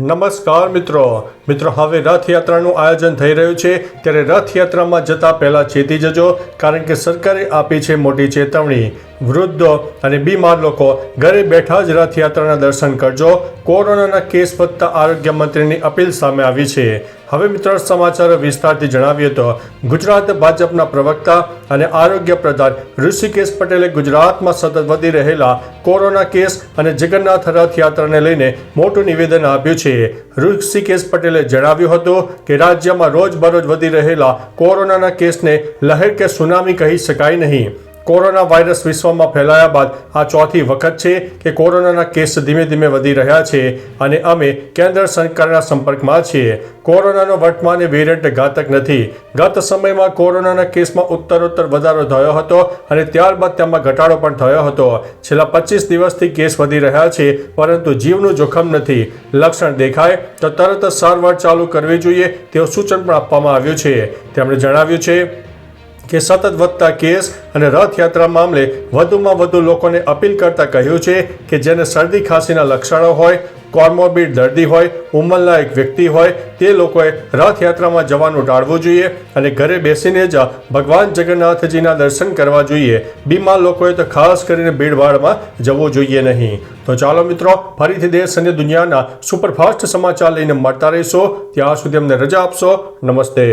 નમસ્કાર મિત્રો. મિત્રો, હવે રથયાત્રાનું આયોજન થઈ રહ્યું છે. ત્યારે રથયાત્રામાં જતા પહેલાં ચેતી જજો, કારણ કે સરકારે આપી છે મોટી ચેતવણી. વૃદ્ધો અને બીમાર લોકો ઘરે બેઠા જ રથયાત્રાના દર્શન કરજો. કોરોનાના કેસ વધતા આરોગ્ય મંત્રીની અપીલ સામે આવી છે. હવે મિત્રો સમાચારો વિસ્તારથી જણાવીએ તો ગુજરાત ભાજપના પ્રવક્તા અને આરોગ્ય પ્રધાન ઋષિકેશ પટેલે ગુજરાતમાં સતત વધી રહેલા કોરોના કેસ અને જગન્નાથ રથયાત્રાને લઈને મોટું નિવેદન આપ્યું છે. ઋષિકેશ પટેલે જણાવ્યું હતું કે રાજ્યમાં રોજબરોજ વધી રહેલા કોરોનાના કેસને લહેર કે સુનામી કહી શકાય નહીં. કોરોના વાયરસ વિશ્વમાં ફેલાયા બાદ આ ચોથી વખત છે કે કોરોનાના કેસ ધીમે ધીમે વધી રહ્યા છે અને અમે કેન્દ્ર સરકારના સંપર્કમાં છીએ. કોરોનાનો વર્તમાન વેરિયન્ટ ઘાતક નથી. ગત સમયમાં કોરોનાના કેસમાં ઉત્તરોત્તર વધારો થયો હતો અને ત્યારબાદ તેમાં ઘટાડો પણ થયો હતો. છેલ્લા પચીસ દિવસથી કેસ વધી રહ્યા છે, પરંતુ જીવનું જોખમ નથી. લક્ષણ દેખાય તો તરત જ સારવાર ચાલુ કરવી જોઈએ તેવું સૂચન પણ આપવામાં આવ્યું છે. તેમણે જણાવ્યું છે કે સતત વધતા કેસ અને રથયાત્રા મામલે વધુમાં વધુ લોકોને અપીલ કરતા કહ્યું છે કે જેને શરદી ખાંસીના લક્ષણો હોય કોર્મોબિડ દર્દી હોય ઉંમરલાયક વ્યક્તિ હોય, તે લોકોએ રથયાત્રામાં જવાનું ટાળવું જોઈએ અને ઘરે બેસીને જ ભગવાન જગન્નાથજીના દર્શન કરવા જોઈએ. બીમાર લોકોએ તો ખાસ કરીને ભીડભાડમાં જવું જોઈએ નહીં. તો ચાલો મિત્રો, ફરીથી દેશ અને દુનિયાના સુપરફાસ્ટ સમાચાર લઈને મળતા રહીશો. ત્યાં સુધી અમને રજા આપશો. નમસ્તે.